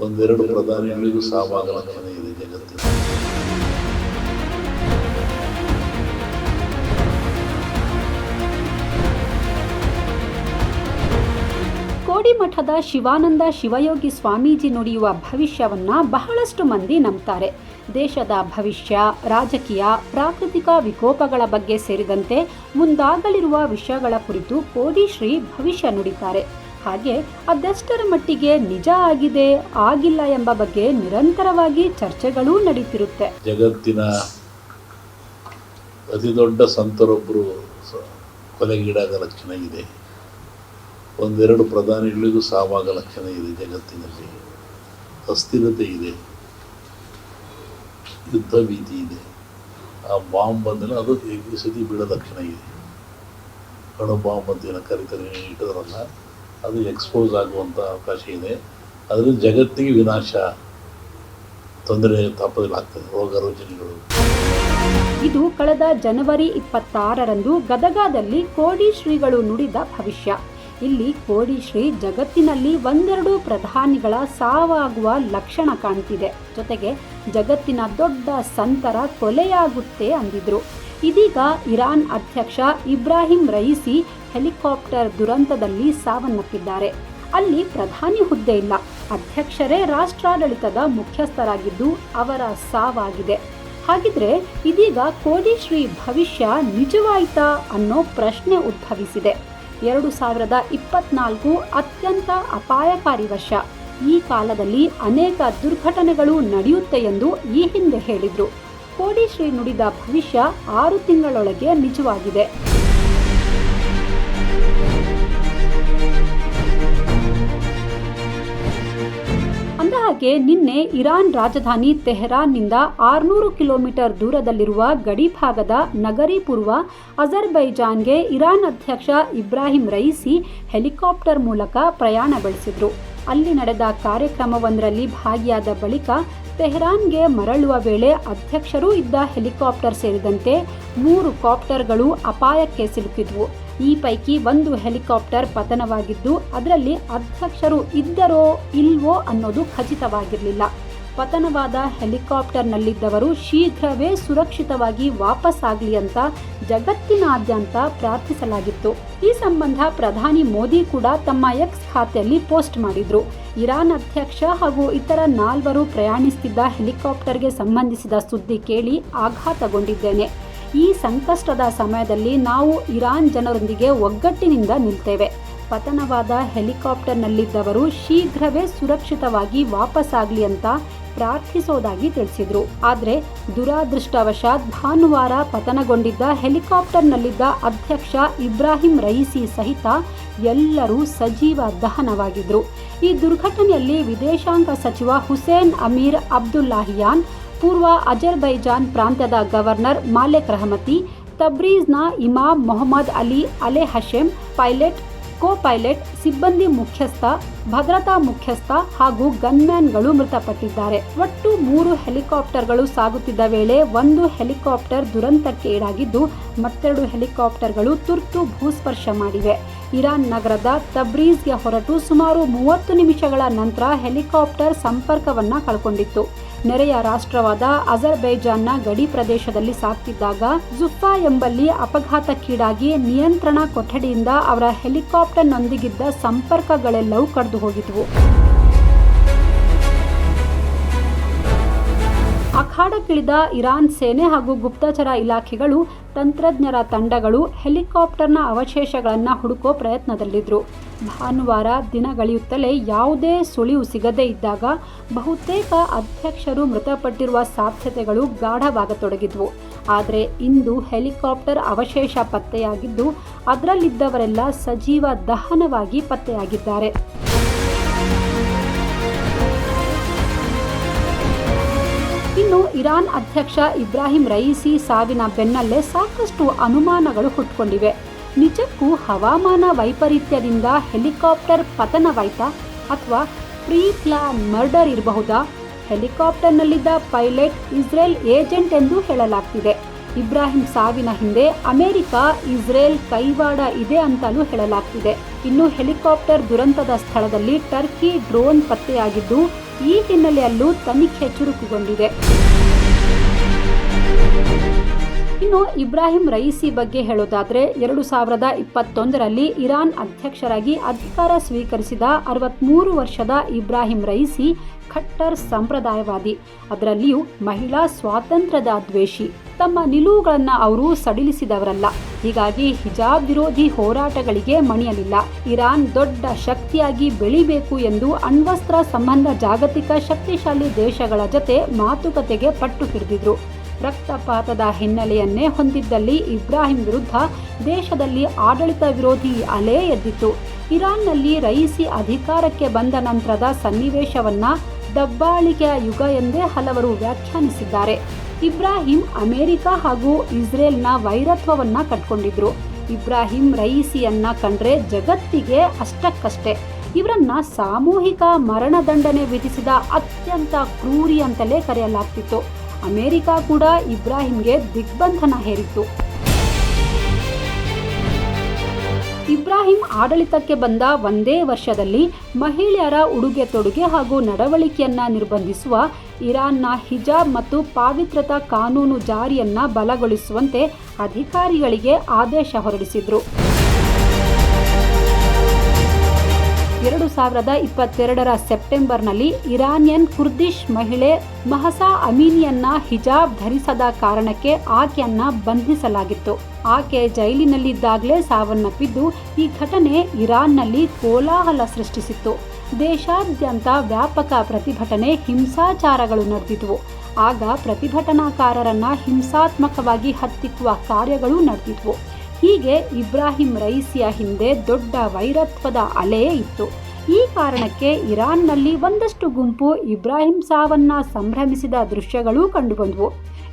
ಒಂದೆರಡು ಪ್ರಧಾನಿಗಳಿಗೂ ಸಾವಾಗ ಇದೆ ಜಗತ್ತಿನ ಕೋಡಿಮಠದ ಶಿವಾನಂದ ಶಿವಯೋಗಿ ಸ್ವಾಮೀಜಿ ನುಡಿಯುವ ಭವಿಷ್ಯವನ್ನ ಬಹಳಷ್ಟು ಮಂದಿ ನಂಬ್ತಾರೆ. ದೇಶದ ಭವಿಷ್ಯ, ರಾಜಕೀಯ, ಪ್ರಾಕೃತಿಕ ವಿಕೋಪಗಳ ಬಗ್ಗೆ ಸೇರಿದಂತೆ ಮುಂದಾಗಲಿರುವ ವಿಷಯಗಳ ಕುರಿತು ಕೋಡಿ ಶ್ರೀ ಭವಿಷ್ಯ ನುಡಿತಾರೆ. ಹಾಗೆ ಅದೆಷ್ಟರ ಮಟ್ಟಿಗೆ ನಿಜ ಆಗಿದೆ, ಆಗಿಲ್ಲ ಎಂಬ ಬಗ್ಗೆ ನಿರಂತರವಾಗಿ ಚರ್ಚೆಗಳೂ ನಡೀತಿರುತ್ತೆ. ಜಗತ್ತಿನ ಅತಿ ದೊಡ್ಡ ಸಂತರೊಬ್ಬರು ಕೊಲೆಗೀಡಾದ ಲಕ್ಷಣ ಇದೆ. ಒಂದೆರಡು ಪ್ರಧಾನಿಗಳಿಗೂ ಸಾವಾಗ ಲಕ್ಷಣ ಇದೆ ಜಗತ್ತಿನಲ್ಲಿ. ಅಸ್ಥಿರತೆ ಇದೆ. ಯುದ್ಧ ಭೀತಿ ಇದೆ. ಆ ಬಾಂಬ್ ಬಂದರೆ ಅದು ಸತಿ ಬೀಳೋ ಲಕ್ಷಣ ಇದೆ. ಅಣು ಬಾಂಬ್ ಅಂತ ಏನೋ ಕರಿತಾರೆ ಇಟ್ಟಿದ್ರಲ್ಲ? ಅದು ಎಕ್ಸ್ಪೋಸ್ ಆಗುವಂಥ ಅವಕಾಶ ಇದೆ. ಅದರಿಂದ ಜಗತ್ತಿಗೆ ವಿನಾಶ, ತೊಂದರೆ ತಾಪದಲ್ಲಾಗ್ತದೆ ರೋಗ ರುಜಿನಗಳು. ಇದು ಕಳೆದ ಜನವರಿ ಇಪ್ಪತ್ತಾರರಂದು ಗದಗದಲ್ಲಿ ಕೋಡಿ ಶ್ರೀಗಳು ನುಡಿದ ಭವಿಷ್ಯ. ಇಲ್ಲಿ ಕೋಡಿ ಶ್ರೀ ಜಗತ್ತಿನಲ್ಲಿ ಒಂದೆರಡು ಪ್ರಧಾನಿಗಳ ಸಾವಾಗುವ ಲಕ್ಷಣ ಕಾಣ್ತಿದೆ. ಜೊತೆಗೆ ಜಗತ್ತಿನ ದೊಡ್ಡ ಸಂತರ ಕೊಲೆಯಾಗುತ್ತೆ ಅಂದಿದ್ರು. ಇದೀಗ ಇರಾನ್ ಅಧ್ಯಕ್ಷ ಇಬ್ರಾಹಿಂ ರೈಸಿ ಹೆಲಿಕಾಪ್ಟರ್ ದುರಂತದಲ್ಲಿ ಸಾವನ್ನಪ್ಪಿದ್ದಾರೆ. ಅಲ್ಲಿ ಪ್ರಧಾನಿ ಹುದ್ದೆ ಇಲ್ಲ. ಅಧ್ಯಕ್ಷರೇ ರಾಷ್ಟ್ರಾಡಳಿತದ ಮುಖ್ಯಸ್ಥರಾಗಿದ್ದು ಅವರ ಸಾವಾಗಿದೆ. ಹಾಗಿದ್ರೆ ಇದೀಗ ಕೋಡಿಶ್ರೀ ಭವಿಷ್ಯ ನಿಜವಾಯಿತಾ ಅನ್ನೋ ಪ್ರಶ್ನೆ ಉದ್ಭವಿಸಿದೆ. ಎರಡು ಸಾವಿರದ ಇಪ್ಪತ್ನಾಲ್ಕು ಅತ್ಯಂತ ಅಪಾಯಕಾರಿ ವರ್ಷ. ಈ ಕಾಲದಲ್ಲಿ ಅನೇಕ ದುರ್ಘಟನೆಗಳು ನಡೆಯುತ್ತೆ ಎಂದು ಈ ಹಿಂದೆ ಹೇಳಿದ್ರು. ಕೋಡಿಶ್ರೀ ನುಡಿದ ಭವಿಷ್ಯ ಆರು ತಿಂಗಳೊಳಗೆ ನಿಜವಾಗಿದೆ. ಅಂದಹಾಗೆ, ನಿನ್ನೆ ಇರಾನ್ ರಾಜಧಾನಿ ತೆಹರಾನ್ನಿಂದ ಆರುನೂರು ಕಿಲೋಮೀಟರ್ ದೂರದಲ್ಲಿರುವ ಗಡಿಭಾಗದ ನಗರಿ ಪೂರ್ವ ಅಜರ್ಬೈಜಾನ್ಗೆ ಇರಾನ್ ಅಧ್ಯಕ್ಷ ಇಬ್ರಾಹಿಂ ರೈಸಿ ಹೆಲಿಕಾಪ್ಟರ್ ಮೂಲಕ ಪ್ರಯಾಣ ಬೆಳೆಸಿದ್ರು. ಅಲ್ಲಿ ನಡೆದ ಕಾರ್ಯಕ್ರಮವೊಂದರಲ್ಲಿ ಭಾಗಿಯಾದ ಬಳಿಕ ತೆಹರಾನ್ಗೆ ಮರಳುವ ವೇಳೆ ಅಧ್ಯಕ್ಷರೂ ಇದ್ದ ಹೆಲಿಕಾಪ್ಟರ್ ಸೇರಿದಂತೆ ಮೂರು ಕಾಪ್ಟರ್ಗಳು ಅಪಾಯಕ್ಕೆ ಸಿಲುಕಿದ್ವು. ಈ ಪೈಕಿ ಒಂದು ಹೆಲಿಕಾಪ್ಟರ್ ಪತನವಾಗಿದ್ದು, ಅದರಲ್ಲಿ ಅಧ್ಯಕ್ಷರು ಇದ್ದರೋ ಇಲ್ವೋ ಅನ್ನೋದು ಖಚಿತವಾಗಿರಲಿಲ್ಲ. ಪತನವಾದ ಹೆಲಿಕಾಪ್ಟರ್ನಲ್ಲಿದ್ದವರು ಶೀಘ್ರವೇ ಸುರಕ್ಷಿತವಾಗಿ ವಾಪಸ್ಸಾಗಲಿ ಅಂತ ಜಗತ್ತಿನಾದ್ಯಂತ ಪ್ರಾರ್ಥಿಸಲಾಗಿತ್ತು. ಈ ಸಂಬಂಧ ಪ್ರಧಾನಿ ಮೋದಿ ಕೂಡ ತಮ್ಮ ಎಕ್ಸ್ ಖಾತೆಯಲ್ಲಿ ಪೋಸ್ಟ್ ಮಾಡಿದ್ರು. ಇರಾನ್ ಅಧ್ಯಕ್ಷ ಹಾಗೂ ಇತರ ನಾಲ್ವರು ಪ್ರಯಾಣಿಸುತ್ತಿದ್ದ ಹೆಲಿಕಾಪ್ಟರ್ಗೆ ಸಂಬಂಧಿಸಿದ ಸುದ್ದಿ ಕೇಳಿ ಆಘಾತಗೊಂಡಿದ್ದೇನೆ. ಈ ಸಂಕಷ್ಟದ ಸಮಯದಲ್ಲಿ ನಾವು ಇರಾನ್ ಜನರೊಂದಿಗೆ ಒಗ್ಗಟ್ಟಿನಿಂದ ನಿಲ್ತೇವೆ. ಪತನವಾದ ಹೆಲಿಕಾಪ್ಟರ್ನಲ್ಲಿದ್ದವರು ಶೀಘ್ರವೇ ಸುರಕ್ಷಿತವಾಗಿ ವಾಪಸ್ಸಾಗಲಿ ಅಂತ ಪ್ರಾರ್ಥಿಸೋದಾಗಿ ತಿಳಿಸಿದ್ರು. ಆದರೆ ದುರಾದೃಷ್ಟವಶಾತ್ ಭಾನುವಾರ ಪತನಗೊಂಡಿದ್ದ ಹೆಲಿಕಾಪ್ಟರ್ನಲ್ಲಿದ್ದ ಅಧ್ಯಕ್ಷ ಇಬ್ರಾಹಿಂ ರೈಸಿ ಸಹಿತ ಎಲ್ಲರೂ ಸಜೀವ ದಹನವಾಗಿದ್ರು. ಈ ದುರ್ಘಟನೆಯಲ್ಲಿ ವಿದೇಶಾಂಗ ಸಚಿವ ಹುಸೇನ್ ಅಮೀರ್ ಅಬ್ದುಲ್ಲಾಹಿಯಾನ್, ಪೂರ್ವ ಅಜರ್ಬೈಜಾನ್ ಪ್ರಾಂತ್ಯದ governor Malek Rahmati, ತಬ್ರೀಜ್ನ Imam Mohammad Ali Ale Hashem pilot co pilot ಸಿಬ್ಬಂದಿ ಮುಖ್ಯಸ್ಥ, ಭದ್ರತಾ ಮುಖ್ಯಸ್ಥ ಹಾಗೂ ಗನ್ಮ್ಯಾನ್ಗಳು ಮೃತಪಟ್ಟಿದ್ದಾರೆ. ಒಟ್ಟು ಮೂರು ಹೆಲಿಕಾಪ್ಟರ್ಗಳು ಸಾಗುತ್ತಿದ್ದ ವೇಳೆ ಒಂದು ಹೆಲಿಕಾಪ್ಟರ್ ದುರಂತಕ್ಕೆ ಈಡಾಗಿದ್ದು, ಮತ್ತೆರಡು ಹೆಲಿಕಾಪ್ಟರ್ಗಳು ತುರ್ತು ಭೂಸ್ಪರ್ಶ ಮಾಡಿವೆ. ಇರಾನ್ ನಗರದ ತಬ್ರೀಜ್ಗೆ ಹೊರಟು ಸುಮಾರು ಮೂವತ್ತು ನಿಮಿಷಗಳ ನಂತರ ಹೆಲಿಕಾಪ್ಟರ್ ಸಂಪರ್ಕವನ್ನ ಕಳ್ಕೊಂಡಿತ್ತು. ನೆರೆಯ ರಾಷ್ಟ್ರವಾದ ಅಜರ್ಬೈಜಾನ್ನ ಗಡಿ ಪ್ರದೇಶದಲ್ಲಿ ಸಾಕ್ತಿದ್ದಾಗ ಜುಫಾ ಎಂಬಲ್ಲಿ ಅಪಘಾತಕ್ಕೀಡಾಗಿ ನಿಯಂತ್ರಣ ಕೊಠಡಿಯಿಂದ ಅವರ ಹೆಲಿಕಾಪ್ಟರ್ನೊಂದಿಗಿದ್ದ ಸಂಪರ್ಕಗಳೆಲ್ಲವೂ ಕಡಿದು ಹೋಗಿದ್ವು. ಅಖಾಡಕ್ಕಿಳಿದ ಇರಾನ್ ಸೇನೆ ಹಾಗೂ ಗುಪ್ತಚರ ಇಲಾಖೆಗಳು ತಂತ್ರಜ್ಞರ ತಂಡಗಳು ಹೆಲಿಕಾಪ್ಟರ್ನ ಅವಶೇಷಗಳನ್ನು ಹುಡುಕೋ ಪ್ರಯತ್ನದಲ್ಲಿದ್ದರು ಭಾನುವಾರ ದಿನಗಳೆಯುತ್ತಲೇ ಯಾವುದೇ ಸುಳಿವು ಸಿಗದೇ ಇದ್ದಾಗ ಬಹುತೇಕ ಅಧ್ಯಕ್ಷರು ಮೃತಪಟ್ಟಿರುವ ಸಾಧ್ಯತೆಗಳು ಗಾಢವಾಗತೊಡಗಿದ್ವು. ಆದರೆ ಇಂದು ಹೆಲಿಕಾಪ್ಟರ್ ಅವಶೇಷ ಪತ್ತೆಯಾಗಿದ್ದು, ಅದರಲ್ಲಿದ್ದವರೆಲ್ಲ ಸಜೀವ ದಹನವಾಗಿ ಪತ್ತೆಯಾಗಿದ್ದಾರೆ. ಇನ್ನು ಇರಾನ್ ಅಧ್ಯಕ್ಷ ಇಬ್ರಾಹಿಂ ರಯೀಸಿ ಸಾವಿನ ಬೆನ್ನಲ್ಲೇ ಸಾಕಷ್ಟು ಅನುಮಾನಗಳು ಹುಟ್ಕೊಂಡಿವೆ. ನಿಜಕ್ಕೂ ಹವಾಮಾನ ವೈಪರೀತ್ಯದಿಂದ ಹೆಲಿಕಾಪ್ಟರ್ ಪತನವಾಯ್ತಾ ಅಥವಾ ಪ್ರೀ ಪ್ಲಾನ್ ಮರ್ಡರ್ ಇರಬಹುದಾ? ಹೆಲಿಕಾಪ್ಟರ್ನಲ್ಲಿದ್ದ ಪೈಲಟ್ ಇಸ್ರೇಲ್ ಏಜೆಂಟ್ ಎಂದು ಹೇಳಲಾಗ್ತಿದೆ. ಇಬ್ರಾಹಿಂ ಸಾವಿನ ಹಿಂದೆ ಅಮೆರಿಕ ಇಸ್ರೇಲ್ ಕೈವಾಡ ಇದೆ ಅಂತಲೂ ಹೇಳಲಾಗ್ತಿದೆ. ಇನ್ನು ಹೆಲಿಕಾಪ್ಟರ್ ದುರಂತದ ಸ್ಥಳದಲ್ಲಿ ಟರ್ಕಿ ಡ್ರೋನ್ ಪತ್ತೆಯಾಗಿದ್ದು ಈ ಹಿನ್ನೆಲೆಯಲ್ಲೂ ತನಿಖೆ ಚುರುಕುಗೊಂಡಿದೆ. ಇನ್ನು ಇಬ್ರಾಹಿಂ ರೈಸಿ ಬಗ್ಗೆ ಹೇಳೋದಾದ್ರೆ ಎರಡು ಸಾವಿರದ ಇಪ್ಪತ್ತೊಂದರಲ್ಲಿ ಇರಾನ್ ಅಧ್ಯಕ್ಷರಾಗಿ ಅಧಿಕಾರ ಸ್ವೀಕರಿಸಿದ ಅರವತ್ಮೂರು ವರ್ಷದ ಇಬ್ರಾಹಿಂ ರೈಸಿ ಖಟ್ಟರ್ ಸಂಪ್ರದಾಯವಾದಿ. ಅದರಲ್ಲಿಯೂ ಮಹಿಳಾ ಸ್ವಾತಂತ್ರ್ಯದ ದ್ವೇಷಿ. ತಮ್ಮ ನಿಲುವುಗಳನ್ನು ಅವರು ಸಡಿಲಿಸಿದವರಲ್ಲ. ಹೀಗಾಗಿ ಹಿಜಾಬ್ ವಿರೋಧಿ ಹೋರಾಟಗಳಿಗೆ ಮಣಿಯಲಿಲ್ಲ. ಇರಾನ್ ದೊಡ್ಡ ಶಕ್ತಿಯಾಗಿ ಬೆಳಿಬೇಕು ಎಂದು ಅಣ್ವಸ್ತ್ರ ಸಂಬಂಧ ಜಾಗತಿಕ ಶಕ್ತಿಶಾಲಿ ದೇಶಗಳ ಜತೆ ಮಾತುಕತೆಗೆ ಪಟ್ಟು ಹಿಡಿದಿದ್ರು. ರಕ್ತಪಾತದ ಹಿನ್ನೆಲೆಯನ್ನೇ ಹೊಂದಿದ್ದಲ್ಲಿ ಇಬ್ರಾಹಿಂ ವಿರುದ್ಧ ದೇಶದಲ್ಲಿ ಆಡಳಿತ ವಿರೋಧಿ ಅಲೆ ಎದ್ದಿತ್ತು. ಇರಾನ್ನಲ್ಲಿ ರೈಸಿ ಅಧಿಕಾರಕ್ಕೆ ಬಂದ ನಂತರದ ಸನ್ನಿವೇಶವನ್ನು ದಬ್ಬಾಳಿಕೆಯ ಯುಗ ಎಂದೇ ಹಲವರು ವ್ಯಾಖ್ಯಾನಿಸಿದ್ದಾರೆ. ಇಬ್ರಾಹಿಂ ಅಮೆರಿಕ ಹಾಗೂ ಇಸ್ರೇಲ್ನ ವೈರತ್ವವನ್ನು ಕಟ್ಕೊಂಡಿದ್ರು. ಇಬ್ರಾಹಿಂ ರೈಸಿಯನ್ನ ಕಂಡ್ರೆ ಜಗತ್ತಿಗೆ ಅಷ್ಟಕ್ಕಷ್ಟೇ. ಇವರನ್ನ ಸಾಮೂಹಿಕ ಮರಣದಂಡನೆ ವಿಧಿಸಿದ ಅತ್ಯಂತ ಕ್ರೂರಿ ಅಂತಲೇ ಕರೆಯಲಾಗ್ತಿತ್ತು. ಅಮೆರಿಕ ಕೂಡ ಇಬ್ರಾಹಿಂಗೆ ದಿಗ್ಬಂಧನ ಹೇರಿತ್ತು. ಇಬ್ರಾಹಿಂ ಆಡಳಿತಕ್ಕೆ ಬಂದ ಒಂದೇ ವರ್ಷದಲ್ಲಿ ಮಹಿಳೆಯರ ಉಡುಗೆ ತೊಡುಗೆ ಹಾಗೂ ನಡವಳಿಕೆಯನ್ನ ನಿರ್ಬಂಧಿಸುವ ಇರಾನ್ನ ಹಿಜಾಬ್ ಮತ್ತು ಪಾವಿತ್ರತಾ ಕಾನೂನು ಜಾರಿಯನ್ನ ಬಲಗೊಳಿಸುವಂತೆ ಅಧಿಕಾರಿಗಳಿಗೆ ಆದೇಶ ಹೊರಡಿಸಿದ್ರು. ಎರಡು ಸಾವಿರದ ಇಪ್ಪತ್ತೆರಡರ ಸೆಪ್ಟೆಂಬರ್ನಲ್ಲಿ ಇರಾನಿಯನ್ ಕುರ್ದಿಶ್ ಮಹಿಳೆ ಮಹಸಾ ಅಮೀನಿಯನ್ನ ಹಿಜಾಬ್ ಧರಿಸದ ಕಾರಣಕ್ಕೆ ಆಕೆಯನ್ನ ಬಂಧಿಸಲಾಗಿತ್ತು. ಆಕೆ ಜೈಲಿನಲ್ಲಿದ್ದಾಗಲೇ ಸಾವನ್ನಪ್ಪಿದ್ದು, ಈ ಘಟನೆ ಇರಾನ್ನಲ್ಲಿ ಕೋಲಾಹಲ ಸೃಷ್ಟಿಸಿತ್ತು. ದೇಶಾದ್ಯಂತ ವ್ಯಾಪಕ ಪ್ರತಿಭಟನೆ, ಹಿಂಸಾಚಾರಗಳು ನಡೆದಿದ್ವು. ಆಗ ಪ್ರತಿಭಟನಾಕಾರರನ್ನ ಹಿಂಸಾತ್ಮಕವಾಗಿ ಹತ್ತಿಕ್ಕುವ ಕಾರ್ಯಗಳು ನಡೆದಿದ್ವು. ಹೀಗೆ ಇಬ್ರಾಹಿಂ ರೈಸಿಯ ಹಿಂದೆ ದೊಡ್ಡ ವೈರತ್ವದ ಅಲೆ ಇತ್ತು. ಈ ಕಾರಣಕ್ಕೆ ಇರಾನ್ನಲ್ಲಿ ಒಂದಷ್ಟು ಗುಂಪು ಇಬ್ರಾಹಿಂ ಸಾವನ್ನ ಸಂಭ್ರಮಿಸಿದ ದೃಶ್ಯಗಳೂ ಕಂಡುಬಂದವು.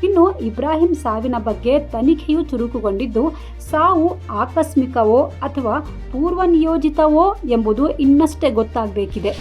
ಇನ್ನು ಇಬ್ರಾಹಿಂ ಸಾವಿನ ಬಗ್ಗೆ ತನಿಖೆಯು ಚುರುಕುಗೊಂಡಿದ್ದು, ಸಾವು ಆಕಸ್ಮಿಕವೋ ಅಥವಾ ಪೂರ್ವ ನಿಯೋಜಿತವೋ ಎಂಬುದು ಇನ್ನಷ್ಟೇ ಗೊತ್ತಾಗಬೇಕಿದೆ.